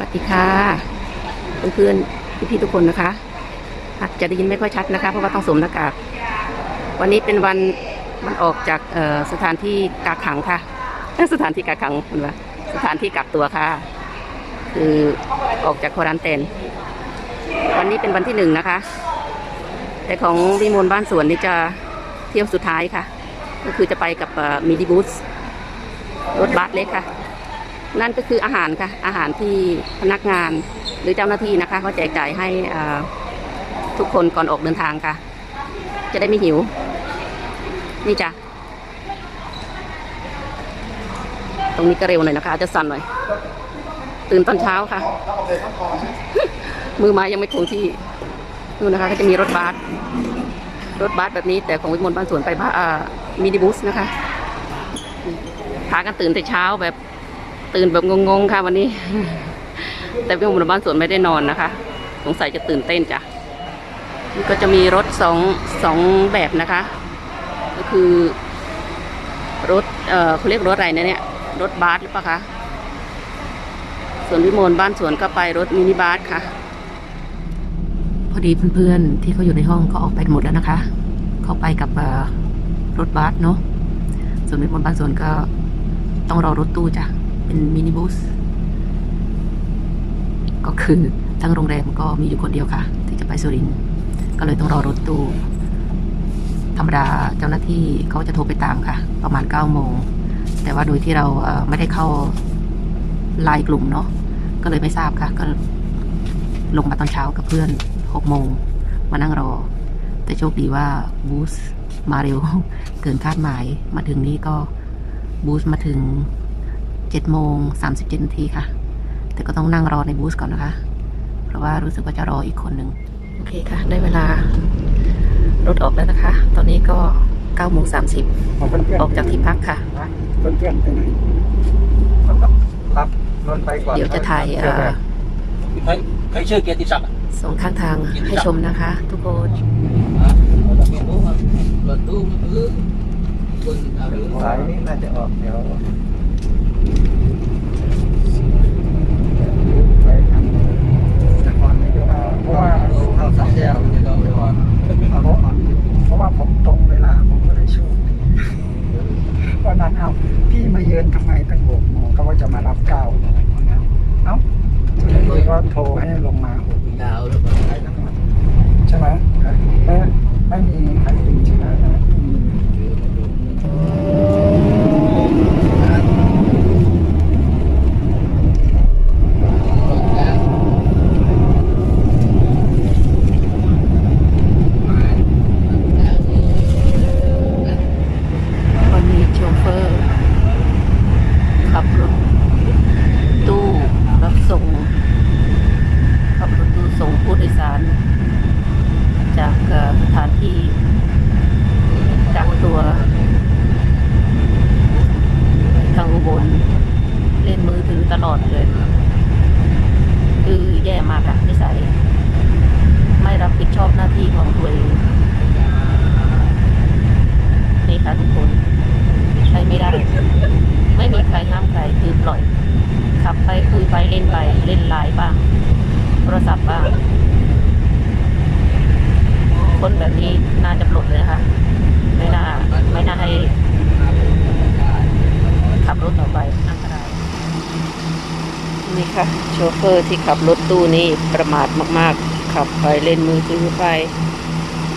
วัสดีค่ะเพื่อนๆพี่ๆทุกคนนะคะอาจจะได้ยินไม่ค่อยชัดนะคะ เพราะว่าต้องสวมหน้ากากวันนี้เป็นวันมันออกจากสถานที่กักขังค่ะสถานที่กักขังมันว่าสถานที่กักตัวค่ะ คือออกจากควอรันเตนวันนี้เป็นวันที่หนึ่งนะคะ แต่ของวิมลบ้านสวนนี่จะเที่ยวสุดท้ายค่ะ ก็คือจะไปกับมินิบูสรถบัสเล็กค่ะ นั่นก็คืออาหารค่ะ อาหารที่พนักงานหรือเจ้าหน้าที่นะคะเขาแจกจ่ายให้ทุกคนก่อนออกเดินทางค่ะ จะได้ไม่หิว นี่จ้ะตรงนี้ก็เร็วหน่อยนะคะอาจจะสั่นหน่อย ตื่นตอนเช้าค่ะ มือไม้ยังไม่คงที่นู่นนะคะ ก็จะมีรถบัสรถบัสแบบนี้ แต่ของวิมลบ้านสวนไปบ้ามินิบูสนะคะพากันตื่นแต่เช้าแบบ ตื่นแบบงงๆค่ะวันนี้ แต่พี่หมู่บ้านสวนไม่ได้นอนนะคะ สงสัยจะตื่นเต้นจ้ะก็จะมีรถสองสองแบบนะคะ ก็คือรถเอ่อเขาเรียกรถอะไรนะเนี่ยรถบัสหรือเปล่าคะส่วนวิมลบ้านสวนก็ไปรถมินิบัสค่ะ พอดีเพื่อนๆที่เขาอยู่ในห้องก็ออกไปหมดแล้วนะคะ เขาไปกับรถบัสเนาะส่วนวิมลบ้านสวนก็ต้องรอรถตู้จ้ะ เป็นมินิบัสก็คือทั้งโรงแรมก็มีอยู่คนเดียวค่ะ ที่จะไปสุรินทร์ก็เลยต้องรอรถตู้ธรรมดาเจ้าหน้าที่เขาจะโทรไปตามค่ะ ประมาณ9ก้าโมง แต่ว่าโดยที่เราไม่ได้เข้าไลน์กลุ่มเนาะก็เลยไม่ทราบค่ะ ก็ลงมาตอนเช้ากับเพื่อน6โมงมานั่งรอ แต่โชคดีว่าบูสมาเร็วเกินคาดหมายมาถึงนี้ก็บูสมาถึง 7โมง37นาทีค่ะ แต่ก็ต้องนั่งรอในบูสก่อนนะคะ เพราะว่ารู้สึกว่าจะรออีกคนหนึ่งโอเคค่ะ ได้เวลารถออกแล้วนะคะ ตอนนี้ก็9โมง30ของเพื่อนออกจากที่พักค่ะๆเพื่อนเพื่อนๆไปไหนมันก็รับนนท์ไปก่อนเดี๋ยวจะถ่ายเอ่อใครใครชื่อเกียรติศักดิ์สองข้างทางให้ชมนะคะ ทุกคนรถตู้มันคือคนเอาเรื่องสายนี้น่าจะออกเดี๋ยว ไปทรนายกเพราะว่าเข้าสายแก้วจะต้องไปก่อนเอารถก่อนเพราะว่าผมตรงเวลาผมก็เลยโชคดีวันนั้นเอาพี่มาเยือนทำไมตั้งหกโมงเขาว่าจะมารับเก้าโมงวันนั้นเอ้าเลยก็โทรให้ลงมาหก ดาวแล้วก็ ได้ทั้งหมดใช่ไหมไม่ไม่มีใครติดเชื้อนะอืม วันนี้โชเฟอร์ ขับรถตู้รับ ส่งขับรถตู้ส่งผู้โดยสาร จากสถานที่กักตัว ทางอุบลเล่นมือถือตลอดเลย คือแย่มากอะนิสัย ไม่รับผิดชอบหน้าที่ของตัวเอง นี่ค่ะทุกคน ใช้ไม่ได้ ไม่มีใครห้ามใครคือปล่อย ขับไปคุยไปเล่นไปเล่นไลน์บ้างโทรศัพท์บ้างคนแบบนี้น่าจะปลดเลยนะคะไม่น่าไม่น่าให้ขับรถต่อไปอันตรายนี่ค่ะ โชเฟอร์ที่ขับรถตู้นี่ประมาทมาก ๆ ขับไปเล่นมือถือไป